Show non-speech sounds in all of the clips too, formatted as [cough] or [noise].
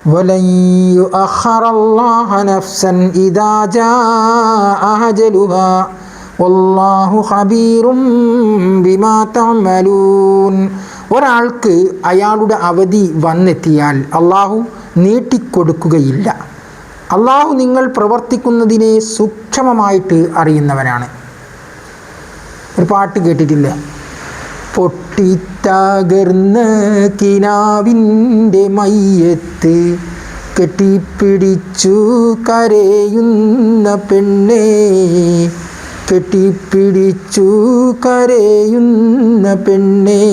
ولن يؤخر الله نفسا إذا جاء أجلها والله خبير بما تعملون ഒരാൾക്ക് അയാളുടെ അവധി വന്നെത്തിയാൽ അള്ളാഹു നീട്ടിക്കൊടുക്കുകയില്ല അള്ളാഹു നിങ്ങൾ പ്രവർത്തിക്കുന്നതിനെ സൂക്ഷ്മമായിട്ട് അറിയുന്നവനാണ് ഒരു പാട്ട് കേട്ടിട്ടില്ലേ പൊട്ടിത്തകർന്ന കിനാവിന്റെ മയ്യത്ത് കെട്ടിപ്പിടിച്ചു കരയുന്ന പെണ്ണേ. കെട്ടിപ്പിടിച്ചു കരയുന്ന പെണ്ണേ.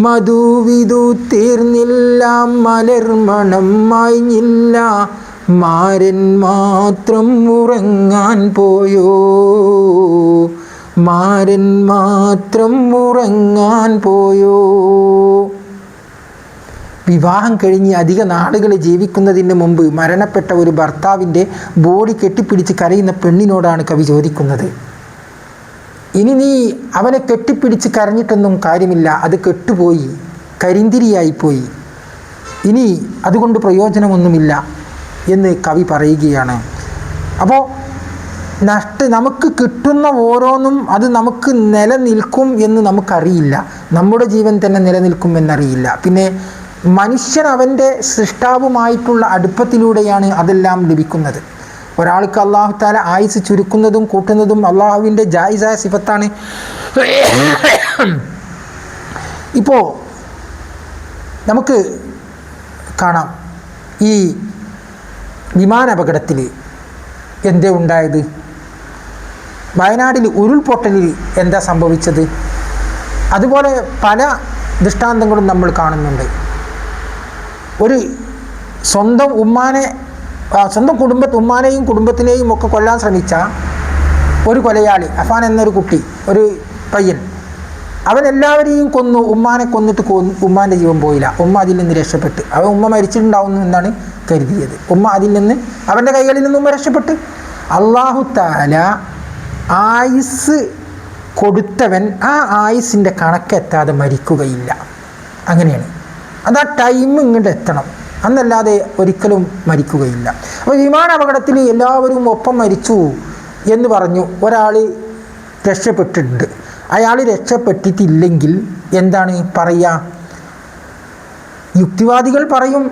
മധുവിതു തീർന്നില്ല മലർമണം മായിഞ്ഞില്ല. മാരൻ മാത്രം ഉറങ്ങാൻ പോയോ. മാരൻ മാത്രം ഉറങ്ങാൻ പോയോ? വിവാഹം കഴിഞ്ഞ് അധിക നാളുകൾ ജീവിക്കുന്നതിന് മുമ്പ് മരണപ്പെട്ട ഒരു ഭർത്താവിന്റെ ബോഡി കെട്ടിപ്പിടിച്ച് കരയുന്ന പെണ്ണിനോടാണ് കവി ചോദിക്കുന്നത്. ഇനി നീ അവനെ കെട്ടിപ്പിടിച്ച് കരഞ്ഞിട്ടൊന്നും കാര്യമില്ല. അത് കെട്ടുപോയി. കരിന്തിരിയായിപ്പോയി ഇനി അതുകൊണ്ട് പ്രയോജനമൊന്നുമില്ല എന്ന് കവി പറയുകയാണ്. അപ്പോൾ നഷ്ട നമുക്ക് കിട്ടുന്ന ഓരോന്നും അത് നമുക്ക് നിലനിൽക്കും എന്ന് നമുക്കറിയില്ല. നമ്മുടെ ജീവൻ തന്നെ നിലനിൽക്കും എന്നറിയില്ല. പിന്നെ മനുഷ്യൻ അവന്റെ സൃഷ്ടാവുമായിട്ടുള്ള അടുപ്പത്തിലൂടെയാണ് അതെല്ലാം ലഭിക്കുന്നത്. ഒരാൾക്ക് അള്ളാഹു താല ആയുസ് ചുരുക്കുന്നതും കൂട്ടുന്നതും അള്ളാഹുവിന്റെ ജായിസായ സിഫത്താണ്. ഇപ്പോൾ നമുക്ക് കാണാം. ഈ വിമാന അപകടത്തിൽ എന്തേ ഉണ്ടായത്? വയനാട്ടിൽ ഉരുൾപൊട്ടലിൽ എന്താ സംഭവിച്ചത്? അതുപോലെ പല ദൃഷ്ടാന്തങ്ങളും നമ്മൾ കാണുന്നുണ്ട്. ഒരു സ്വന്തം ഉമ്മാനെ സ്വന്തം കുടുംബ ഉമ്മാനെയും കുടുംബത്തിനെയും ഒക്കെ കൊല്ലാൻ ശ്രമിച്ച ഒരു കൊലയാളി അഫാൻ എന്നൊരു കുട്ടി ഒരു പയ്യൻ. അവനെല്ലാവരെയും കൊന്നു ഉമ്മാനെ കൊന്നിട്ട് കൊന്നു ഉമ്മാന്റെ ജീവൻ പോയില്ല. ഉമ്മ അതിൽ നിന്ന് രക്ഷപ്പെട്ട്. അവൻ ഉമ്മ മരിച്ചിട്ടുണ്ടാവുന്നു എന്നാണ് കരുതിയത്. ഉമ്മ അതിൽ നിന്ന് അവന്റെ കൈകളിൽ നിന്നും രക്ഷപ്പെട്ട്. അള്ളാഹു താല ആയുസ് കൊടുത്തവൻ ആ ആയുസിന്റെ കണക്കെത്താതെ മരിക്കുകയില്ല. അങ്ങനെയാണ്. അത് ആ ടൈം ഇങ്ങോട്ട് എത്തണം. അന്നല്ലാതെ ഒരിക്കലും മരിക്കുകയില്ല. അപ്പോൾ വിമാന അപകടത്തിൽ എല്ലാവരും ഒപ്പം മരിച്ചു എന്ന് പറഞ്ഞു ഒരാൾ രക്ഷപ്പെട്ടിട്ടുണ്ട്. അയാൾ രക്ഷപ്പെട്ടിട്ടില്ലെങ്കിൽ എന്താണ് പറയുക? യുക്തിവാദികൾ പറയും.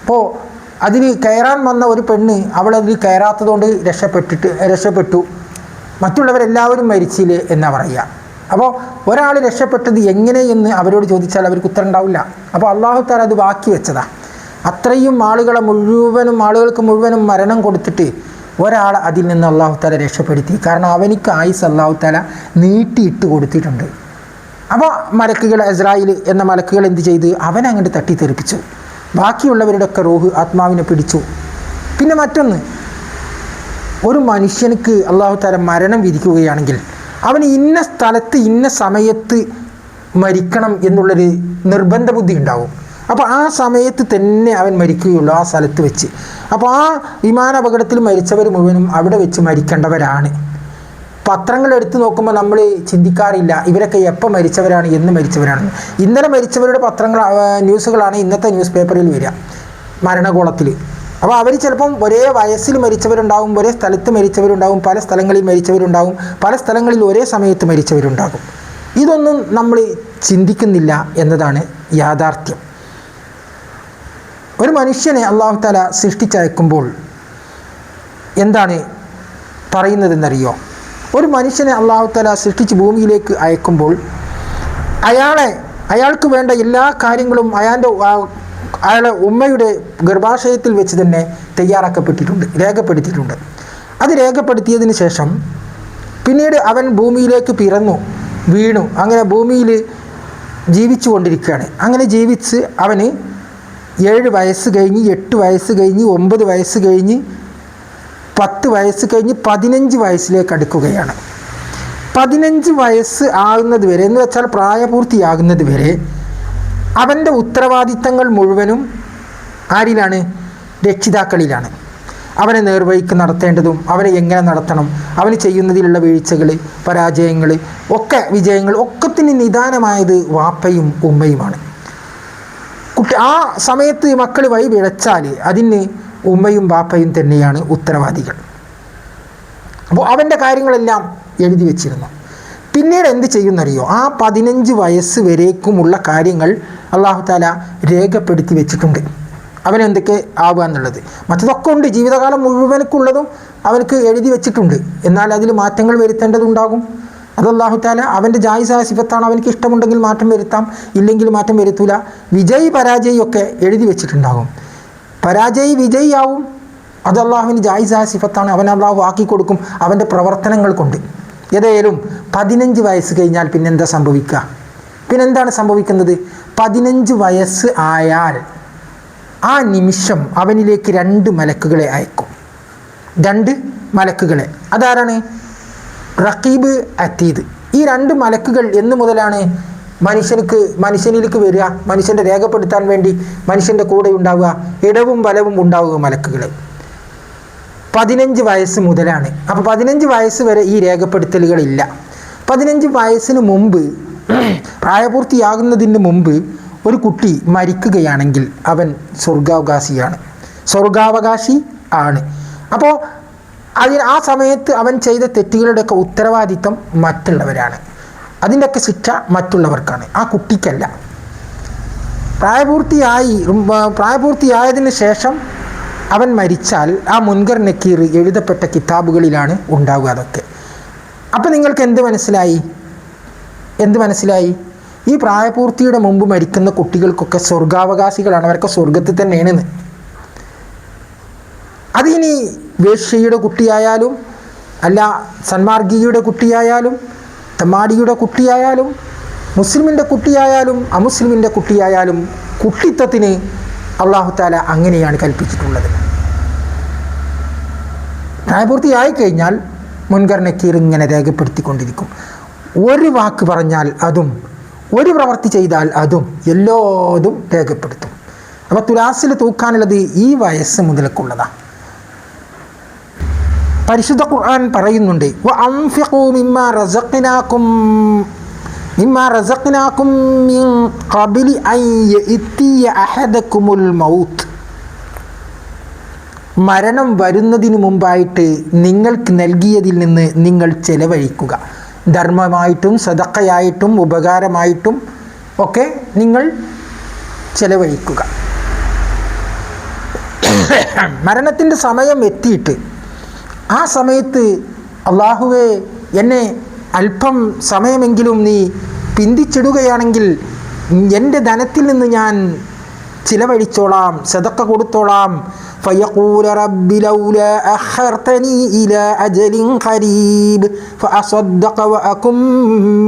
ഇപ്പോൾ അതിൽ കയറാൻ വന്ന ഒരു പെണ്ണ് അവൾ അതിൽ കയറാത്തതുകൊണ്ട് രക്ഷപ്പെട്ടിട്ട് രക്ഷപ്പെട്ടു. മറ്റുള്ളവരെല്ലാവരും മരിച്ചില്ലേ എന്നാ പറയുക. അപ്പോൾ ഒരാൾ രക്ഷപ്പെട്ടത് എങ്ങനെയെന്ന് അവരോട് ചോദിച്ചാൽ അവർക്ക് ഉത്തരം ഉണ്ടാവില്ല. അപ്പോൾ അള്ളാഹു താല അത് ബാക്കി വെച്ചതാ. അത്രയും ആളുകളെ മുഴുവനും ആളുകൾക്ക് മുഴുവനും മരണം കൊടുത്തിട്ട് ഒരാൾ അതിൽ നിന്ന് അള്ളാഹു താല രക്ഷപ്പെടുത്തി. കാരണം അവനിക്ക് ആയുസ് അള്ളാഹു താല നീട്ടിയിട്ട് കൊടുത്തിട്ടുണ്ട്. അപ്പോൾ മലക്കുകൾ ഇസ്രായേൽ എന്ന മലക്കുകൾ എന്ത് ചെയ്ത്? അവൻ അങ്ങോട്ട് തട്ടിത്തെറിപ്പിച്ചു. ബാക്കിയുള്ളവരുടെയൊക്കെ റോഹ് ആത്മാവിനെ പിടിച്ചു. പിന്നെ മറ്റൊന്ന് ഒരു മനുഷ്യനുക്ക് അള്ളാഹു താല മരണം വിധിക്കുകയാണെങ്കിൽ അവൻ ഇന്ന സ്ഥലത്ത് ഇന്ന സമയത്ത് മരിക്കണം എന്നുള്ളൊരു നിർബന്ധ ബുദ്ധി ഉണ്ടാവും. അപ്പോൾ ആ സമയത്ത് തന്നെ അവൻ മരിക്കുകയുള്ളൂ ആ സ്ഥലത്ത് വെച്ച്. അപ്പോൾ ആ വിമാനാപകടത്തിൽ മരിച്ചവർ മുഴുവനും അവിടെ വെച്ച് മരിക്കേണ്ടവരാണ്. പത്രങ്ങൾ എടുത്തു നോക്കുമ്പോൾ നമ്മൾ ചിന്തിക്കാറില്ല ഇവരൊക്കെ എപ്പോൾ മരിച്ചവരാണ് എന്ന് മരിച്ചവരാണ്. ഇന്നലെ മരിച്ചവരുടെ പത്രങ്ങൾ ന്യൂസുകളാണ് ഇന്നത്തെ ന്യൂസ് പേപ്പറിൽ വരിക. മരണകോളത്തിൽ അപ്പോൾ അവർ ചിലപ്പം ഒരേ വയസ്സിൽ മരിച്ചവരുണ്ടാവും ഒരേ സ്ഥലത്ത് മരിച്ചവരുണ്ടാവും പല സ്ഥലങ്ങളിൽ മരിച്ചവരുണ്ടാവും പല സ്ഥലങ്ങളിൽ ഒരേ സമയത്ത് മരിച്ചവരുണ്ടാകും. ഇതൊന്നും നമ്മൾ ചിന്തിക്കുന്നില്ല എന്നതാണ് യാഥാർത്ഥ്യം. ഒരു മനുഷ്യനെ അള്ളാഹു താല സൃഷ്ടിച്ചയക്കുമ്പോൾ എന്താണ് പറയുന്നതെന്നറിയോ? ഒരു മനുഷ്യനെ അള്ളാഹു താല സൃഷ്ടിച്ച് ഭൂമിയിലേക്ക് അയക്കുമ്പോൾ അയാളെ അയാൾക്ക് വേണ്ട എല്ലാ കാര്യങ്ങളും അയാളുടെ അയാളെ ഉമ്മയുടെ ഗർഭാശയത്തിൽ വെച്ച് തന്നെ തയ്യാറാക്കപ്പെട്ടിട്ടുണ്ട് രേഖപ്പെടുത്തിയിട്ടുണ്ട്. അത് രേഖപ്പെടുത്തിയതിന് ശേഷം പിന്നീട് അവൻ ഭൂമിയിലേക്ക് പിറന്നു വീണു. അങ്ങനെ ഭൂമിയിൽ ജീവിച്ചു കൊണ്ടിരിക്കുകയാണ്. അങ്ങനെ ജീവിച്ച് അവന് ഏഴ് വയസ്സ് കഴിഞ്ഞ് എട്ട് വയസ്സ് കഴിഞ്ഞ് ഒമ്പത് വയസ്സ് കഴിഞ്ഞ് പത്ത് വയസ്സ് കഴിഞ്ഞ് പതിനഞ്ച് വയസ്സിലേക്ക് അടുക്കുകയാണ്. പതിനഞ്ച് വയസ്സ് ആകുന്നത് വരെ എന്ന് വെച്ചാൽ പ്രായപൂർത്തിയാകുന്നത് വരെ അവന്റെ ഉത്തരവാദിത്തങ്ങൾ മുഴുവനും ആരിലാണ്? രക്ഷിതാക്കളിലാണ്. അവനെ നേർവഴിക്ക് നടത്തേണ്ടതും അവനെ എങ്ങനെ നടത്തണം അവന് ചെയ്യുന്നതിലുള്ള വീഴ്ചകൾ പരാജയങ്ങൾ ഒക്കെ വിജയങ്ങൾ ഒക്കത്തിന് നിദാനമായത് വാപ്പയും ഉമ്മയുമാണ്. കുട്ട ആ സമയത്ത് മക്കൾ വഴി വിളച്ചാൽ അതിന് ഉമ്മയും വാപ്പയും തന്നെയാണ് ഉത്തരവാദികൾ. അപ്പോൾ അവന്റെ കാര്യങ്ങളെല്ലാം എഴുതി വെച്ചിരുന്നു. പിന്നീട് എന്ത് ചെയ്യുന്നറിയോ? ആ പതിനഞ്ച് വയസ്സ് വരേക്കുമുള്ള കാര്യങ്ങൾ അള്ളാഹു താല രേഖപ്പെടുത്തി വെച്ചിട്ടുണ്ട്. അവനെന്തൊക്കെ ആവുക എന്നുള്ളത്. മറ്റതൊക്കെ ഉണ്ട്. ജീവിതകാലം മുഴുവനക്കുള്ളതും അവനക്ക് എഴുതി വെച്ചിട്ടുണ്ട്. എന്നാൽ അതിൽ മാറ്റങ്ങൾ വരുത്തേണ്ടതുണ്ടാകും. അത് അള്ളാഹു താല അവന്റെ ജായിസായ സിഫത്താണ് അവനക്ക് ഇഷ്ടമുണ്ടെങ്കിൽ മാറ്റം വരുത്താം. ഇല്ലെങ്കിൽ മാറ്റം വരുത്തൂല. വിജയ് പരാജയ് ഒക്കെ എഴുതി വെച്ചിട്ടുണ്ടാകും. പരാജയ് ആവും. അത് അള്ളാഹുവിന് ജായിസായ സിഫത്താണ്. അവൻ അള്ളാഹു ആക്കി കൊടുക്കും. അവന്റെ പ്രവർത്തനങ്ങൾ കൊണ്ട്. ഏതായാലും പതിനഞ്ച് വയസ്സ് കഴിഞ്ഞാൽ പിന്നെന്താ സംഭവിക്കുക? പിന്നെന്താണ് സംഭവിക്കുന്നത്? പതിനഞ്ച് വയസ്സ് ആയാൽ ആ നിമിഷം അവനിലേക്ക് രണ്ട് മലക്കുകളെ അയക്കും. രണ്ട് മലക്കുകളെ. അതാരാണ്? റക്കീബ് അത്തീദ്. ഈ രണ്ട് മലക്കുകൾ എന്ന് മുതലാണ് മനുഷ്യനക്ക് മനുഷ്യനിലേക്ക് വരിക മനുഷ്യന്റെ രേഖപ്പെടുത്താൻ വേണ്ടി മനുഷ്യന്റെ കൂടെ ഉണ്ടാവുക ഇടവും വലവും ഉണ്ടാവുക മലക്കുകൾ പതിനഞ്ച് വയസ്സ് മുതലാണ്. അപ്പോൾ പതിനഞ്ച് വയസ്സ് വരെ ഈ രേഖപ്പെടുത്തലുകളില്ല. പതിനഞ്ച് വയസ്സിന് മുമ്പ് [clears throat] പ്രായപൂർത്തിയാകുന്നതിന് മുമ്പ് ഒരു കുട്ടി മരിക്കുകയാണെങ്കിൽ അവൻ സ്വർഗാവകാശിയാണ് സ്വർഗാവകാശി ആണ്. അപ്പോൾ അതിന് ആ സമയത്ത് അവൻ ചെയ്ത തെറ്റുകളുടെയൊക്കെ ഉത്തരവാദിത്തം മറ്റുള്ളവരാണ്. അതിന്റെയൊക്കെ ശിക്ഷ മറ്റുള്ളവർക്കാണ്. ആ കുട്ടിക്കല്ല. പ്രായപൂർത്തിയായി പ്രായപൂർത്തിയായതിനു ശേഷം അവൻ മരിച്ചാൽ ആ മുൻകർ നക്കീർ എഴുതപ്പെട്ട കിതാബുകളിലാണ് ഉണ്ടാവുക അതൊക്കെ. അപ്പം നിങ്ങൾക്ക് എന്ത് മനസ്സിലായി? എന്ത് മനസ്സിലായി? ഈ പ്രായപൂർത്തിയുടെ മുമ്പ് മരിക്കുന്ന കുട്ടികൾക്കൊക്കെ സ്വർഗാവകാശികളാണ്. അവരൊക്കെ സ്വർഗത്തിൽ തന്നെയാണെന്ന്. അതിനി വേഷ്യയുടെ കുട്ടിയായാലും അല്ല സന്മാർഗിയുടെ കുട്ടിയായാലും തമാടിയുടെ കുട്ടിയായാലും മുസ്ലിമിന്റെ കുട്ടിയായാലും അമുസ്ലിമിന്റെ കുട്ടിയായാലും കുട്ടിത്വത്തിന് അള്ളാഹു താല അങ്ങനെയാണ് കൽപ്പിച്ചിട്ടുള്ളത്. പ്രായപൂർത്തിയായി കഴിഞ്ഞാൽ മുൻകർ ഇങ്ങനെ രേഖപ്പെടുത്തിക്കൊണ്ടിരിക്കും. ഒരു വാക്ക് പറഞ്ഞാൽ അതും ഒരു പ്രവൃത്തി ചെയ്താൽ അതും എല്ലാതും രേഖപ്പെടുത്തും. അപ്പോൾ തുലാസിൽ തൂക്കാനുള്ളത് ഈ വയസ്സ് മുതലക്കുള്ളതാണ് പരിശുദ്ധ ഖുർആൻ പറയുന്നുണ്ട് "വ അൻഫിഖൂ മിമ്മാ റസഖ്നാകും മിമ്മാ റസഖ്നാകും മിൻ ഖബ്ലി അൻ യഅ്തിയ അഹദകുമുൽ മൗത്ത്. മരണം വരുന്നതിന് മുമ്പായിട്ട് നിങ്ങൾക്ക് നൽകിയതിൽ നിന്ന് നിങ്ങൾ ചെലവഴിക്കുക. ധർമ്മമായിട്ടും സദക്കയായിട്ടും ഉപകാരമായിട്ടും ഒക്കെ നിങ്ങൾ ചെലവഴിക്കുക. [coughs] മരണത്തിന്റെ സമയം എത്തിയിട്ട് ആ സമയത്ത് അള്ളാഹുവെ എന്നെ അല്പം സമയമെങ്കിലും നീ പിന്തിച്ചിടുകയാണെങ്കിൽ എൻ്റെ ധനത്തിൽ നിന്ന് ഞാൻ ചിലവഴിച്ചോളാം സദക്ക കൊടുത്തോളാം فيقول رب لولا أخرتني إلى أجل قريب فأصدق وأكن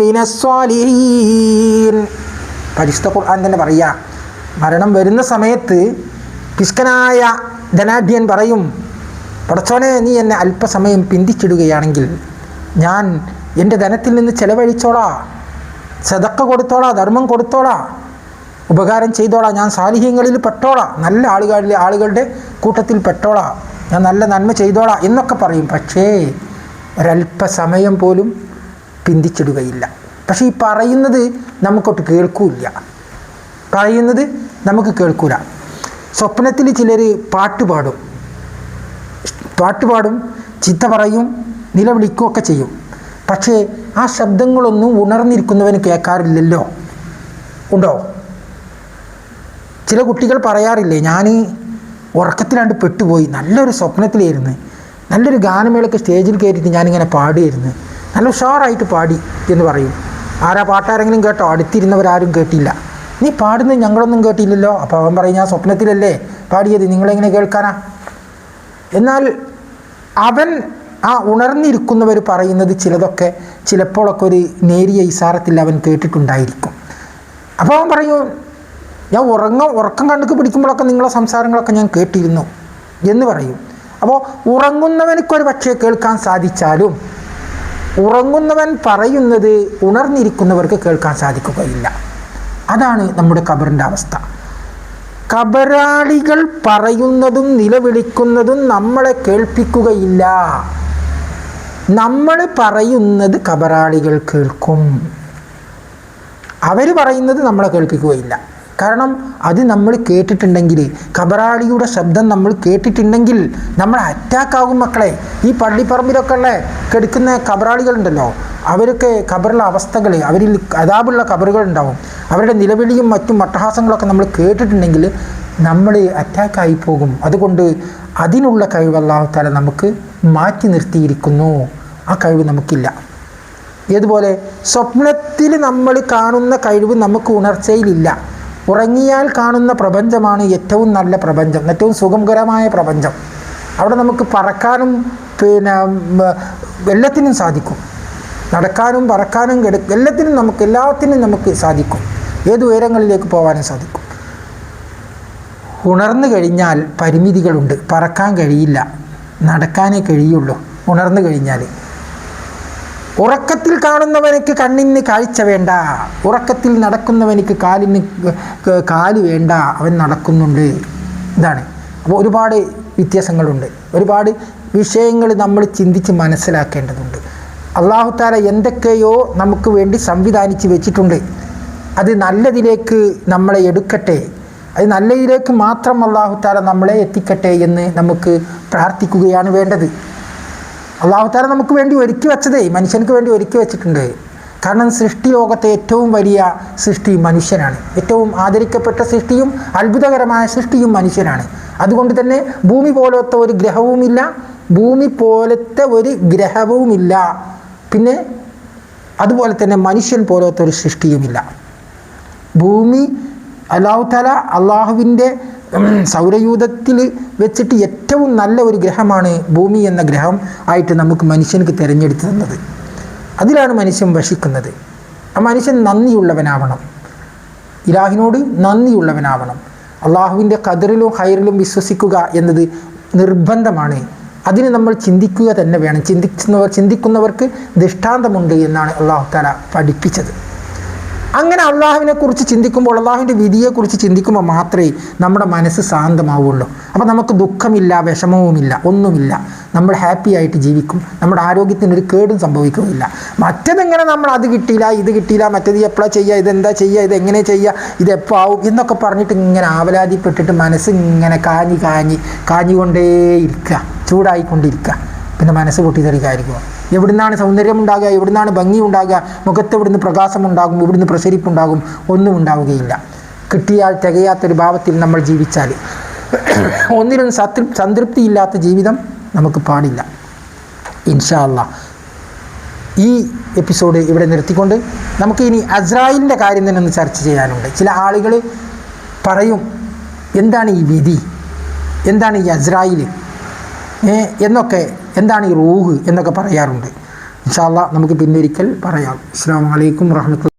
من الصالحين പരിശുദ്ധ ഖുർആൻ തന്നെ പറയാ മരണം വരുന്ന സമയത്ത് പിസ്കനായ ധനാഢ്യൻ പറയും പടച്ചോനെ നീ എന്നെ അല്പസമയം പിന്തിച്ചിടുകയാണെങ്കിൽ ഞാൻ എന്റെ ധനത്തിൽ നിന്ന് ചെലവഴിച്ചോളാ. ചതക്ക കൊടുത്തോളാ ധർമ്മം കൊടുത്തോളാ. ഉപകാരം ചെയ്തോളാം. ഞാൻ സാലിഹ്യങ്ങളിൽ പെട്ടോളാം. നല്ല ആളുകളിലെ ആളുകളുടെ കൂട്ടത്തിൽ പെട്ടോളാം. ഞാൻ നല്ല നന്മ ചെയ്തോളാം എന്നൊക്കെ പറയും. പക്ഷേ ഒരല്പസമയം പോലും പിന്തിച്ചിടുകയില്ല. പക്ഷേ ഈ പറയുന്നത് നമുക്കൊട്ട് കേൾക്കൂല പറയുന്നത് നമുക്ക് കേൾക്കൂല. സ്വപ്നത്തിൽ ചിലർ പാട്ട് പാടും. പാട്ട് പാടും ചിത്ത പറയും നിലവിളിക്കുകയൊക്കെ ചെയ്യും. പക്ഷേ ആ ശബ്ദങ്ങളൊന്നും ഉണർന്നിരിക്കുന്നവന് കേൾക്കാറില്ലല്ലോ. ഉണ്ടോ? ചില കുട്ടികൾ പറയാറില്ലേ ഞാൻ ഉറക്കത്തിലാണ്ട് പെട്ടുപോയി നല്ലൊരു സ്വപ്നത്തിലായിരുന്നു. നല്ലൊരു ഗാനമേളൊക്കെ സ്റ്റേജിൽ കയറിയിട്ട് ഞാനിങ്ങനെ പാടിയിരുന്നു നല്ല ഉഷാറായിട്ട് പാടി എന്ന് പറയും. ആരാ പാട്ടാരെങ്കിലും കേട്ടോ? അടുത്തിരുന്നവരാരും കേട്ടില്ല. നീ പാടുന്നത് ഞങ്ങളൊന്നും കേട്ടില്ലല്ലോ. അപ്പോൾ അവൻ പറയും ഞാൻ സ്വപ്നത്തിലല്ലേ പാടിയത്? നിങ്ങളെങ്ങനെ കേൾക്കാനാ? എന്നാൽ അവൻ ആ ഉണർന്നിരിക്കുന്നവർ പറയുന്നത് ചിലതൊക്കെ ചിലപ്പോഴൊക്കെ ഒരു നേരിയ ഇസാറത്തിൽ അവൻ കേട്ടിട്ടുണ്ടായിരിക്കും. അപ്പോൾ അവൻ പറയും ഞാൻ ഉറങ്ങ ഉറക്കം കണ്ടു പിടിക്കുമ്പോഴൊക്കെ നിങ്ങളെ സംസാരങ്ങളൊക്കെ ഞാൻ കേട്ടിരുന്നു എന്ന് പറയും. അപ്പോൾ ഉറങ്ങുന്നവനക്കൊരു പക്ഷേ കേൾക്കാൻ സാധിച്ചാലും ഉറങ്ങുന്നവൻ പറയുന്നത് ഉണർന്നിരിക്കുന്നവർക്ക് കേൾക്കാൻ സാധിക്കുകയില്ല. അതാണ് നമ്മുടെ കബറിന്റെ അവസ്ഥ. കബരാളികൾ പറയുന്നതും നിലവിളിക്കുന്നതും നമ്മളെ കേൾപ്പിക്കുകയില്ല. നമ്മൾ പറയുന്നത് കബറാളികൾ കേൾക്കും. അവർ പറയുന്നത് നമ്മളെ കേൾപ്പിക്കുകയില്ല. കാരണം അത് നമ്മൾ കേട്ടിട്ടുണ്ടെങ്കിൽ കബറാളിയുടെ ശബ്ദം നമ്മൾ കേട്ടിട്ടുണ്ടെങ്കിൽ നമ്മൾ അറ്റാക്കാകും മക്കളെ. ഈ പള്ളിപ്പറമ്പിലൊക്കെ ഉള്ള കെടുക്കുന്ന കബറാളികളുണ്ടല്ലോ അവരൊക്കെ കബറുള്ള അവസ്ഥകൾ അവരിൽ അതാപുള്ള കബറുകൾ ഉണ്ടാവും. അവരുടെ നിലവിളിയും മറ്റും അട്ടഹാസങ്ങളൊക്കെ നമ്മൾ കേട്ടിട്ടുണ്ടെങ്കിൽ നമ്മൾ അറ്റാക്കായി പോകും. അതുകൊണ്ട് അതിനുള്ള കഴിവ് അള്ളാഹു താല നമുക്ക് മാറ്റി നിർത്തിയിരിക്കുന്നു. ആ കഴിവ് നമുക്കില്ല. ഏതുപോലെ സ്വപ്നത്തിൽ നമ്മൾ കാണുന്ന കഴിവ് നമുക്ക് ഉണർച്ചയിലില്ല. ഉറങ്ങിയാൽ കാണുന്ന പ്രപഞ്ചമാണ് ഏറ്റവും നല്ല പ്രപഞ്ചം ഏറ്റവും സുഖകരമായ പ്രപഞ്ചം. അവിടെ നമുക്ക് പറക്കാനും പിന്നെ എല്ലാത്തിനും സാധിക്കും. നടക്കാനും പറക്കാനും കിട എല്ലാത്തിനും നമുക്ക് എല്ലാത്തിനും നമുക്ക് സാധിക്കും. ഏത് ഉയരങ്ങളിലേക്ക് പോകാനും സാധിക്കും. ഉണർന്നു കഴിഞ്ഞാൽ പരിമിതികളുണ്ട്. പറക്കാൻ കഴിയില്ല. നടക്കാനേ കഴിയുള്ളൂ. ഉണർന്നു കഴിഞ്ഞാൽ. ഉറക്കത്തിൽ കാണുന്നവനക്ക് കണ്ണിന് കാഴ്ച വേണ്ട. ഉറക്കത്തിൽ നടക്കുന്നവനിക്ക് കാലിന് കാൽ വേണ്ട. അവൻ നടക്കുന്നുണ്ട്. ഇതാണ്. അപ്പോൾ ഒരുപാട് വ്യത്യാസങ്ങളുണ്ട്. ഒരുപാട് വിഷയങ്ങൾ നമ്മൾ ചിന്തിച്ച് മനസ്സിലാക്കേണ്ടതുണ്ട്. അള്ളാഹു താല എന്തൊക്കെയോ നമുക്ക് വേണ്ടി സംവിധാനിച്ച് വെച്ചിട്ടുണ്ട്. അത് നല്ലതിലേക്ക് നമ്മളെ എടുക്കട്ടെ. അത് നല്ലയിലേക്ക് മാത്രം അള്ളാഹുത്താല നമ്മളെ എത്തിക്കട്ടെ എന്ന് നമുക്ക് പ്രാർത്ഥിക്കുകയാണ് വേണ്ടത്. അള്ളാഹുത്താല നമുക്ക് വേണ്ടി ഒരുക്കി വെച്ചതേ മനുഷ്യനക്ക് വേണ്ടി ഒരുക്കി വെച്ചിട്ടുണ്ട്. കാരണം സൃഷ്ടി ലോകത്തെ ഏറ്റവും വലിയ സൃഷ്ടി മനുഷ്യനാണ്. ഏറ്റവും ആദരിക്കപ്പെട്ട സൃഷ്ടിയും അത്ഭുതകരമായ സൃഷ്ടിയും മനുഷ്യനാണ്. അതുകൊണ്ട് തന്നെ ഭൂമി പോലത്തെ ഒരു ഗ്രഹവുമില്ല ഭൂമി പോലത്തെ ഒരു ഗ്രഹവുമില്ല. പിന്നെ അതുപോലെ തന്നെ മനുഷ്യൻ പോലത്തെ ഒരു സൃഷ്ടിയുമില്ല. ഭൂമി അള്ളാഹു താല അള്ളാഹുവിന്റെ സൗരയൂഥത്തിൽ വെച്ചിട്ട് ഏറ്റവും നല്ല ഒരു ഗ്രഹമാണ് ഭൂമി എന്ന ഗ്രഹം ആയിട്ട് നമുക്ക് മനുഷ്യനക്ക് തിരഞ്ഞെടുത്ത് തന്നത്. അതിലാണ് മനുഷ്യൻ വശിക്കുന്നത് ആ മനുഷ്യൻ നന്ദിയുള്ളവനാവണം. ഇലാഹിനോട് നന്ദിയുള്ളവനാവണം. അള്ളാഹുവിന്റെ കതിറിലും ഹൈറിലും വിശ്വസിക്കുക എന്നത് നിർബന്ധമാണ്. അതിന് നമ്മൾ ചിന്തിക്കുക തന്നെ വേണം. ചിന്തിക്കുന്നവർ ചിന്തിക്കുന്നവർക്ക് ദൃഷ്ടാന്തമുണ്ട് എന്നാണ് അള്ളാഹു താല പഠിപ്പിച്ചത്. അങ്ങനെ അള്ളാഹുവിനെ കുറിച്ച് ചിന്തിക്കുമ്പോൾ അള്ളാഹുവിന്റെ വിധിയെക്കുറിച്ച് ചിന്തിക്കുമ്പോൾ മാത്രമേ നമ്മുടെ മനസ്സ് ശാന്തമാവുള്ളൂ. അപ്പോൾ നമുക്ക് ദുഃഖമില്ല വിഷമവുമില്ല ഒന്നുമില്ല. നമ്മൾ ഹാപ്പി ആയിട്ട് ജീവിക്കും. നമ്മുടെ ആരോഗ്യത്തിന് ഒരു കേടും സംഭവിക്കുകയില്ല. മറ്റതെങ്ങനെ നമ്മൾ അത് കിട്ടിയില്ല ഇത് കിട്ടിയില്ല മറ്റേത് എപ്പോഴാണ് ചെയ്യുക ഇതെന്താ ചെയ്യുക ഇത് എങ്ങനെ ചെയ്യുക ഇത് എപ്പോൾ ആവും എന്നൊക്കെ പറഞ്ഞിട്ട് ഇങ്ങനെ ആവലാതിപ്പെട്ടിട്ട് മനസ്സ് ഇങ്ങനെ കാഞ്ഞി കാഞ്ഞി കാഞ്ഞുകൊണ്ടേയിരിക്കുക ചൂടായിക്കൊണ്ടിരിക്കുക. പിന്നെ മനസ്സ് പൊട്ടിത്തെറിക്കായിരിക്കും എവിടുന്നാണ് സൗന്ദര്യം ഉണ്ടാകുക എവിടുന്നാണ് ഭംഗി ഉണ്ടാകുക മുഖത്ത് ഇവിടുന്ന് പ്രകാശം ഉണ്ടാകും ഇവിടുന്ന് പ്രസരിപ്പുണ്ടാകും ഒന്നും ഉണ്ടാവുകയില്ല. കിട്ടിയാൽ തികയാത്തൊരു ഭാവത്തിൽ നമ്മൾ ജീവിച്ചാൽ [coughs] ഒന്നിനും സതൃ സംതൃപ്തിയില്ലാത്ത ജീവിതം നമുക്ക് പാടില്ല. ഇൻഷാല്ല ഈ എപ്പിസോഡ് ഇവിടെ നിർത്തിക്കൊണ്ട് നമുക്ക് ഇനി അസ്രായിലിന്റെ കാര്യം തന്നെ ഒന്ന് ചർച്ച ചെയ്യാനുണ്ട്. ചില ആളുകൾ പറയും എന്താണ് ഈ വിധി? എന്താണ് ഈ അസ്രായിൽ? എന്നൊക്കെ എന്താണ് ഈ റൂഹ് എന്നൊക്കെ പറയാറുണ്ട്. ഇൻഷാല്ല നമുക്ക് പിന്നൊരിക്കൽ പറയാം. അസ്സാം വലൈക്കും വാഹമത്തുള്ള